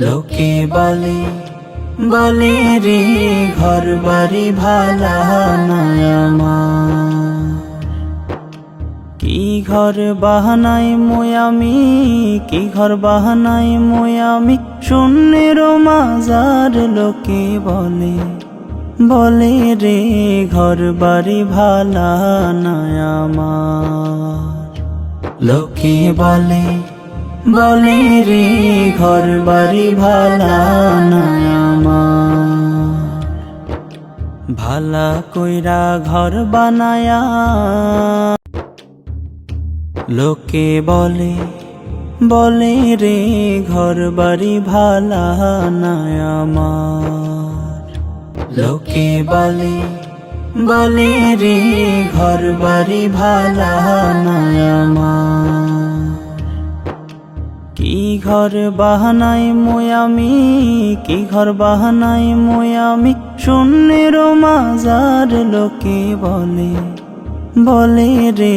লোকে বলে বলে রে ঘর বাড়ি ভালা কি ঘর বাহানাই ময়ামি কি ঘর বাহানাই ময়ামি শূন্যের মাজার লোকে বলে বলে রে ঘর বাড়ি ভালা নয় আমার। লোকে বলে বলে রে, ঘর বাড়ি ভালা ভালা কইরা ঘর বানায়া। লোকে বলে বলে রে, ঘর বাড়ি ভালা আমার। লোকে বলে বলে রে, ঘর বাড়ি ভালা আমার। ঘর বাহানাই ময়ামি কি ঘর বাহানাই ময়ামি শূন্যের মাজার লোকে বলে বলে রে।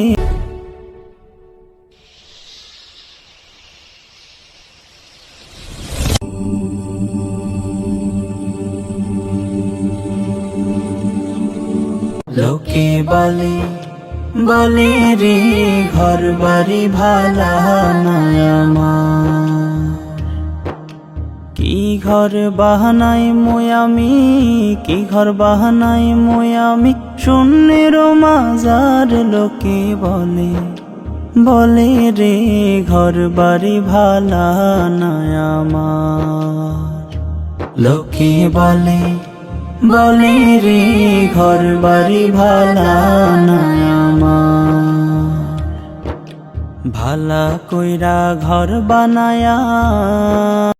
লোকে বলে বলে রে, ঘর বাড়ি ভালা নয় আমার। কি ঘর বাহানাই ময়ামি কি ঘর বাহানাই ময়ামি শূন্যের মাজার লোকে বলে বলে রে ঘর বাড়ি ভালা আমার। লোকে বলে বলে রে ঘর বাড়ি ভালা আমার। ভালা কইরা ঘর বানায়া